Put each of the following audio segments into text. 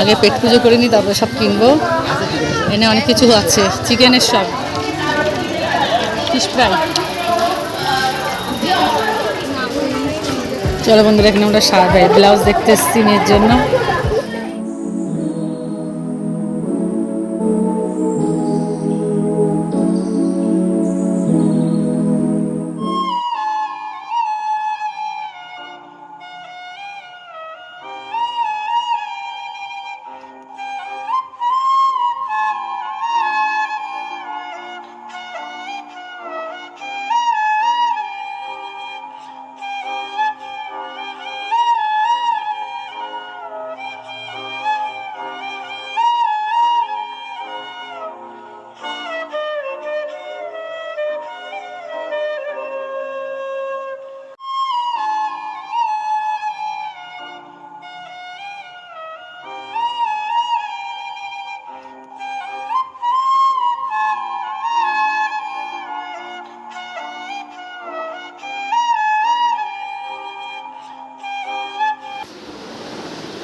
আগে পেট পুজো করে নিই তারপরে সব কিনবো। এনে অনেক কিছু আছে, চিকেনের সব। Fish fry. চলো বন্ধুরা, এখানে আমরা সাদা ব্লাউজ দেখতে এসেছি মেয়ের জন্য।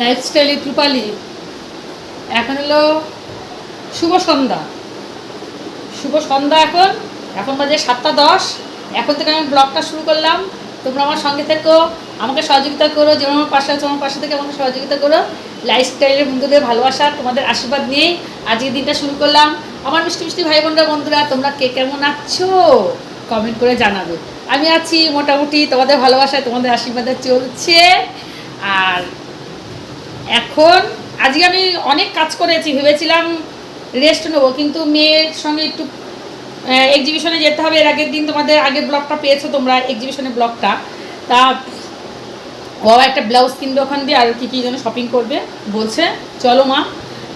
লাইফস্টাইল কৃপালি এখন হলো শুভ সন্ধ্যা। শুভ সন্ধ্যা এখন। এখন বাজে সাতটা দশ। এখন থেকে আমি ব্লগটা শুরু করলাম। তোমরা আমার সঙ্গে থেকো, আমাকে সহযোগিতা করো, যেমন আমার পাশে আছো, আমার পাশে থেকে আমাকে সহযোগিতা করো। লাইফস্টাইলের বন্ধুদের ভালোবাসা, তোমাদের আশীর্বাদ নিয়েই আজকের দিনটা শুরু করলাম। আমার মিষ্টি মিষ্টি ভাই বোনরা বন্ধুরা, তোমরা কে কেমন আছো? কমেন্ট করে জানাবে। আমি আছি মোটামুটি, তোমাদের ভালোবাসায় তোমাদের আশীর্বাদে চলছে। আর এখন, আজকে আমি অনেক কাজ করেছি, ভেবেছিলাম রেস্ট নেব, কিন্তু মেয়ের সঙ্গে একটু এক্সিবিশনে যেতে হবে। এর আগের দিন তোমাদের আগের ব্লগটা পেয়েছ তোমরা এক্সিবিশনের ব্লগটা তা, বাবা একটা ব্লাউজ কিনবে ওখান দিয়ে, আর কী কী যেন শপিং করবে, বলছে, চলো মা।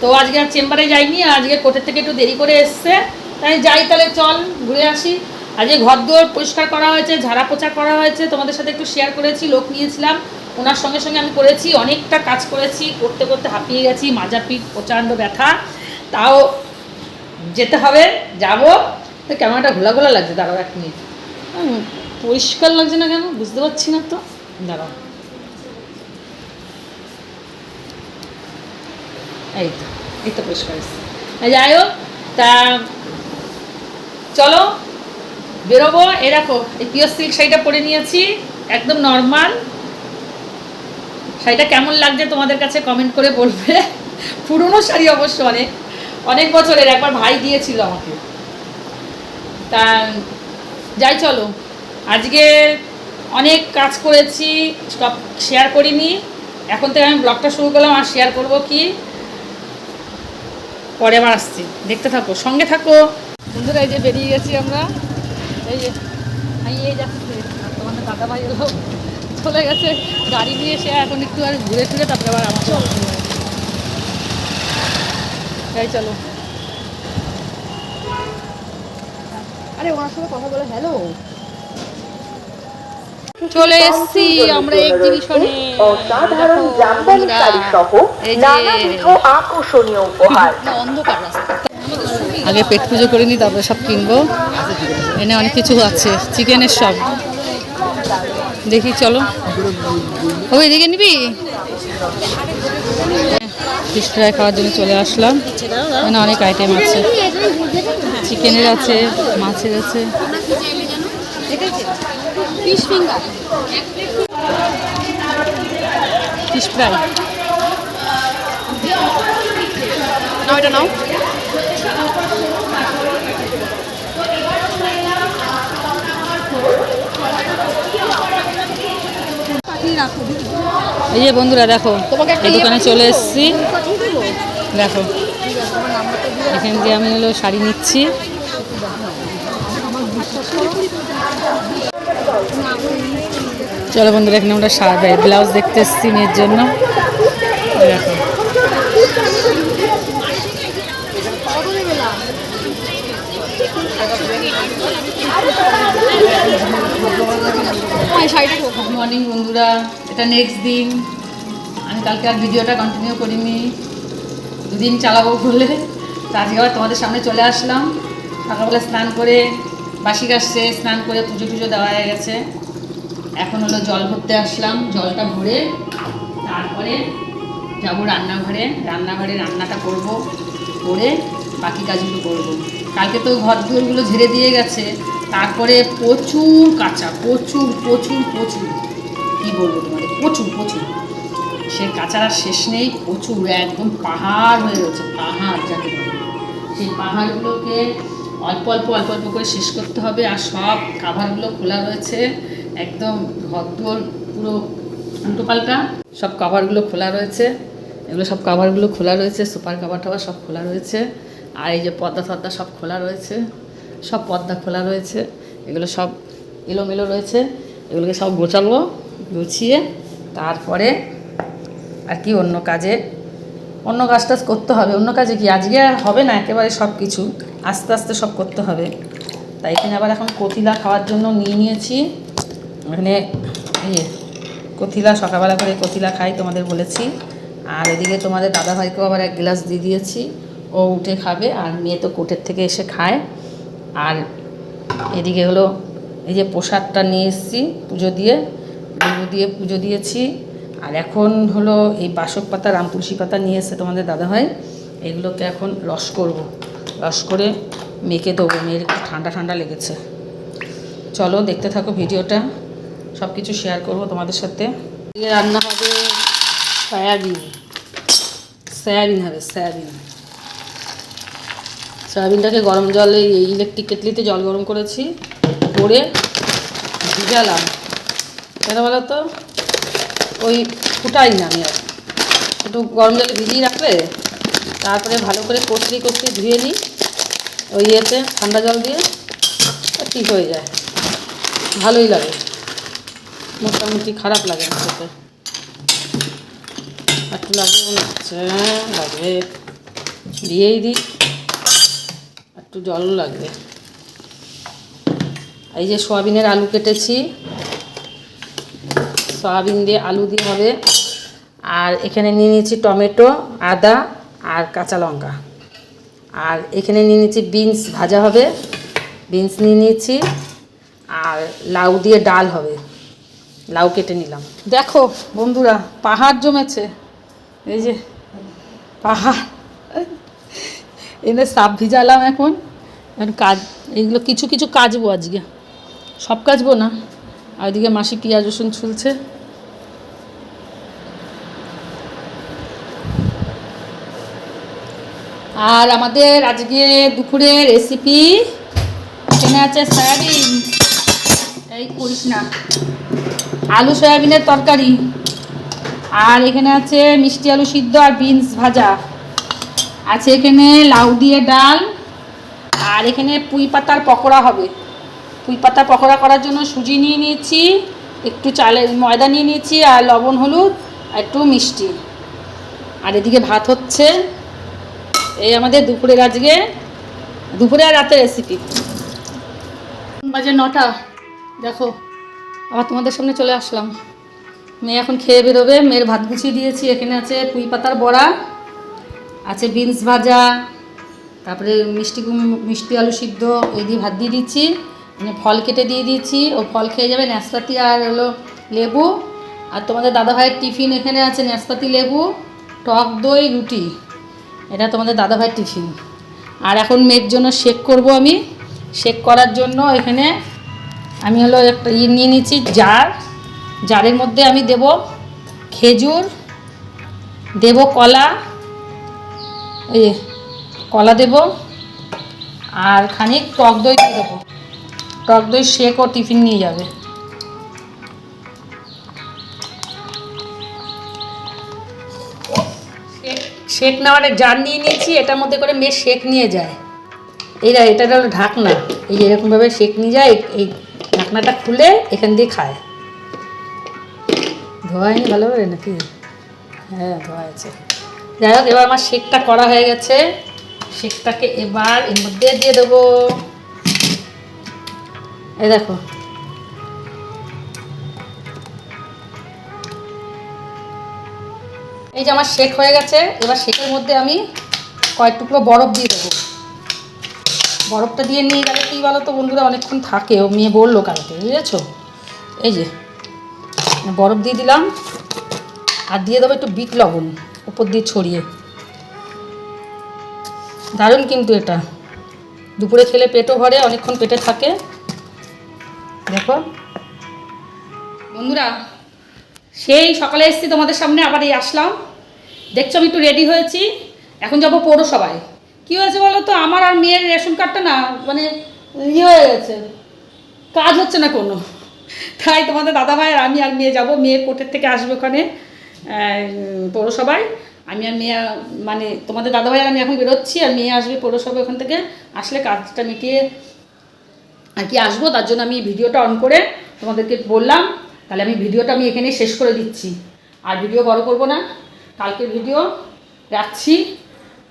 তো আজকে আর চেম্বারে যাইনি, আর আজকে কোর্টের থেকে একটু দেরি করে এসছে। তাই যাই তাহলে চল, ঘুরে আসি। আজকে ঘর দোর পরিষ্কার করা হয়েছে ঝাড়া পোছা করা হয়েছে, তোমাদের সাথে একটু শেয়ার করেছি, লোক নিয়েছিলাম। ওনার সঙ্গে সঙ্গে আমি করেছি, অনেকটা কাজ করেছি, করতে করতে হাঁপিয়ে গেছি, মাজা পিঠ, প্রচণ্ড ব্যথা। তাও যেতে হবে, যাব। তো ক্যামেরাটা ঘোলা ঘোলা লাগছে, দাঁড়াও এক মিনিট। পরিষ্কার লাগছে না কেন? বুঝতে পারছি না তো। দাঁড়াও। এই তো এই তো পরিষ্কার যাই হোক, তা চলো, বেরোবো। এরকম এই পিওর সিল্ক শাড়িটা পরে নিয়েছি, একদম নর্মাল শাড়িটা কেমন লাগছে তোমাদের কাছে কমেন্ট করে বলবে। পুরনো শাড়ি অবশ্য অনেক অনেক বছরের, একবার ভাই দিয়েছিল আমাকে। তা, যাই চলো, আজকে অনেক কাজ করেছি, সব শেয়ার করিনি। এখন থেকে আমি ব্লগটা শুরু করলাম, আর শেয়ার করব কি? পরে আবার আসছি। দেখতে থাকো, সঙ্গে থাকো। বন্ধুরা, এই যে বেরিয়ে গেছি আমরা। এই যে, হাইয়ে যাচ্ছে। তোমাদের দাদা ভাই এলো। চলে গেছে। গাড়ি নিয়ে এসে এখন একটু আর ঘুরে ফিরে তারপরে আবার আমাকে এই চলো। আরে ওনার সঙ্গে কথা বলে হ্যালো চলে এসছি আমরা এক্সিবিশনে অসাধারণ জামদানি শাড়ি সহ নানাবিধ আকর্ষণীয় উপহার। অন্ধকার রাস্তা। আগে পেট পুজো করে নিই তারপরে সব কিনবো। এনে অনেক কিছু আছে চিকেনের সব। দেখি, চলো। ও এদিকে নিবি? ফিশ ফ্রাই খাওয়ার জন্য চলে আসলাম। এখানে অনেক আইটেম আছে। চিকেনের আছে, মাছের আছে। ফিশ নাও। এই যে বন্ধুরা দেখো এই দোকানে ইয়ে চলে এসেছি। দেখো এখান দিয়ে আমি হলো শাড়ি নিচ্ছি। চলো বন্ধুরা এখানে আমরা ব্লাউজ দেখতে এসছি মেয়ের জন্য। দেখো খুব গুড মর্নিং বন্ধুরা, এটা নেক্সট দিন। আমি কালকে আর ভিডিওটা কন্টিনিউ করিনি। দুদিন চালাবো বলে। তো আজকে আবার তোমাদের সামনে চলে আসলাম। সকালবেলা স্নান করে বাসি কাশছে স্নান করে পুজো টুজো দেওয়া হয়ে গেছে। এখন হলো জল ভরতে আসলাম, জলটা ভরে তারপরে যাব রান্নাঘরে। রান্নাঘরে রান্নাটা করব, করে বাকি কাজগুলো করব। কালকে তো ঘর দুয়ারগুলো ঝেড়ে দিয়ে গেছে। তারপরে প্রচুর কাঁচা, প্রচুর প্রচুর প্রচুর। কী বলব তোমাদের প্রচুর প্রচুর। সে কাঁচার আর শেষ নেই, প্রচুর, একদম পাহাড় হয়ে রয়েছে, পাহাড় যাকে সেই পাহাড়গুলোকে অল্প অল্প অল্প অল্প করে শেষ করতে হবে আর সব কাভারগুলো খোলা রয়েছে, একদম ঘরদোর পুরো উল্টো পাল্টা সব কাভারগুলো খোলা রয়েছে, এগুলো সব কাভারগুলো খোলা রয়েছে সুপার কাভার টাভার সব খোলা রয়েছে, আর এই যে পর্দা ফর্দা সব খোলা রয়েছে। সব পর্দা খোলা রয়েছে, এগুলো সব এলোমেলো রয়েছে, এগুলোকে সব গোছাবো, গুছিয়ে তারপরে আর কি অন্য কাজে, অন্য কাজ টাজ করতে হবে। অন্য কাজে কি? আজকে হবে না, একেবারে সব কিছু। আস্তে আস্তে সব করতে হবে। তাই এখানে আবার এখন কতিলা খাওয়ার জন্য নিয়ে নিয়েছি। এখানে ইয়ে কতিলা, সকালবেলা করে কতিলা খাই তোমাদের বলেছি। আর এদিকে তোমাদের দাদাভাইকেও আবার এক গ্লাস দিয়ে দিয়েছি। ও উঠে খাবে, আর মেয়ে তো কোটের থেকে এসে খায়। আর এদিকে হলো এই যে প্রসাদটা নিয়ে এসেছি, পুজো দিয়ে পুজো দিয়ে, পুজো দিয়েছি। আর এখন হলো এই বাসক পাতা, রাম তুলসী পাতা নিয়ে এসে তোমাদের দাদাভাই। এগুলোকে এখন রস করব। রস করে মেখে দেবো, মেয়ের একটু ঠান্ডা ঠান্ডা লেগেছে। চলো দেখতে থাকো ভিডিওটা। সব কিছু শেয়ার করব তোমাদের সাথে। রান্না হবে সয়াবিন। সয়াবিন হবে, সয়াবিন। সয়াবিনটাকে গরম জলে এই ইলেকট্রিক কেটলিতে জল গরম করেছি, করে ভিজালাম। কেন বলো তো ওই ফুটাই না আমি আর। একটু গরম জলে ভিজিয়ে রাখলে তারপরে ভালো করে কষলি কষলি ধুয়ে নিই, ওই ইয়েতে ঠান্ডা জল দিয়ে ঠিক হয়ে যায়। ভালোই লাগে। মোটামুটি খারাপ লাগে না খেতে। একটু লাগবে মনে হচ্ছে, লাগবে। দিয়েই দিই। একটু জলও লাগবে। এই যে সোয়াবিনের আলু কেটেছি। সয়াবিন দিয়ে আলু দিয়ে হবে। আর এখানে নিয়ে নিয়েছি টমেটো, আদা আর কাঁচা লঙ্কা। আর এখানে নিয়ে নিয়েছি বিনস ভাজা হবে। বিনস নিয়ে নিয়েছি। আর লাউ দিয়ে ডাল হবে। লাউ কেটে নিলাম। দেখো বন্ধুরা, পাহাড় জমেছে। এই যে পাহাড়। এনে সাপ ভিজালাম এখন। এখন কাজ এইগুলো কিছু কিছু কাজবো আজকে। সব কাজবো না। আর ওইদিকে মাসি পেঁয়াজ, রসুন ছুলছে। আর আমাদের আজকে দুপুরে রেসিপি এখানে আছে সয়াবিন? এই করিস না। আলু সয়াবিনের তরকারি। আর এখানে আছে মিষ্টি আলু সিদ্ধ আর বিনস ভাজা। আছে এখানে লাউ দিয়ে ডাল, আর এখানে পুঁই পাতার পকোড়া হবে। পুঁই পাতার পকোড়া করার জন্য সুজি নিয়ে নিয়েছি, একটু চালের ময়দা নিয়ে নিয়েছি, আর লবণ, হলুদ, আর একটু মিষ্টি। আর এদিকে ভাত হচ্ছে। এই আমাদের দুপুরের আজকে, দুপুরে আর রাতের রেসিপি বাজে নটা। দেখো, আবার তোমাদের সামনে চলে আসলাম। মেয়ে এখন খেয়ে বেরোবে। মেয়ের ভাত গুছিয়ে দিয়েছি। এখানে আছে পুঁই পাতার বড়া। আছে বিনস ভাজা, তারপরে মিষ্টি মিষ্টি আলু সিদ্ধ, এই দিয়ে ভাত দিয়ে দিচ্ছি। মানে ফল কেটে দিয়ে দিচ্ছি, ও ফল খেয়ে যাবে নাশপাতি আর হলো লেবু। আর তোমাদের দাদাভাইয়ের টিফিন এখানে আছে নাশপাতি লেবু, টক দই, রুটি। এটা তোমাদের দাদাভাইয়ের টিফিন। আর এখন মেয়ের জন্য শেক করব আমি। শেক করার জন্য এখানে আমি হলো একটা ইয়ে নিয়ে নিয়েছি, জার। জারের মধ্যে আমি দেব খেজুর, দেব কলা এই কলা দেব আর খানিক টক দই দেবো। টক দই শেক ও টিফিন নিয়ে যাবে। শেক- নেওয়ার জার নিয়ে নিয়েছি, এটার মধ্যে করে মেয়ে শেক নিয়ে যায়। এইটা এটা হলো ঢাকনা। এই এরকমভাবে শেক নিয়ে যায়, এই- এই ঢাকনাটা খুলে এখান দিয়ে খায়। ধোয়ায়নি ভালো করে নাকি? হ্যাঁ ধোয়া আছে। যাই হোক, এবার আমার শেকটা করা হয়ে গেছে। শেকটাকে এবার এর মধ্যে দিয়ে দেবো। এই দেখো। এই যে আমার শেক হয়ে গেছে, এবার শেকের মধ্যে আমি কয়েক টুকরো বরফ দিয়ে দেবো। বরফটা দিয়ে নিয়ে গেলে কী বলো তো বন্ধুরা, অনেকক্ষণ থাকে। ও মেয়ে বলল কালকে, বুঝেছ? এই যে, বরফ দিয়ে দিলাম। আর দিয়ে দেবো একটু বিট লবণ। উপর দিয়ে ছড়িয়ে। দারুণ কিন্তু এটা। দুপুরে খেলে পেটও ভরে, অনেকক্ষণ পেটে থাকে। দেখো। বন্ধুরা, সেই সকালে এসেছি তোমাদের সামনে, আবার এই আসলাম। দেখছ আমি একটু রেডি হয়েছি। এখন যাব পৌরসভায়। কী হয়েছে বলো তো? আমার আর মেয়ের রেশন কার্ডটা না মানে ইয়ে হয়ে গেছে। কাজ হচ্ছে না কোনো। তাই তোমাদের দাদা ভাই আর আমি আর মেয়ে যাব। মেয়ে কোর্টের থেকে আসবে ওখানে। পৌরসভায়। আমি আর মেয়ে মানে তোমাদের দাদাভাই আর আমি এখন বেরোচ্ছি, আর মেয়ে আসবে পৌরসভা ওখান থেকে। আসলে কাজটা মিটিয়ে আর কি আসব, তার জন্য আমি ভিডিওটা অন করে তোমাদেরকে বললাম। তাহলে আমি ভিডিওটা আমি এখানে শেষ করে দিচ্ছি। আর ভিডিও বড় করব না। কালকের ভিডিও রাখছি।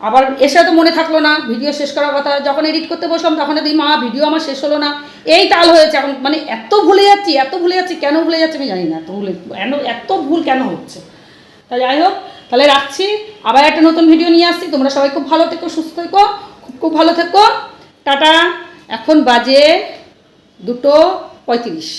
আবার এসে তো মনে থাকল না, ভিডিও শেষ করার কথা। যখন এডিট করতে বসলাম, তখন দিই মা, ভিডিও আমার শেষ হলো না। এই তাল হয়েছে এখন। মানে এত ভুলে যাচ্ছি, এত ভুলে যাচ্ছি, কেন ভুলে যাচ্ছি আমি জানি না। এত ভুলে এত ভুল কেন হচ্ছে? তা যাই হোক, তাহলে রাখছি। আবার একটা নতুন ভিডিও নিয়ে আসছি। তোমরা সবাই খুব ভালো থেকো, সুস্থ থেকো, খুব খুব ভালো থেকো। টাটা। এখন বাজে দুটো পঁয়ত্রিশ।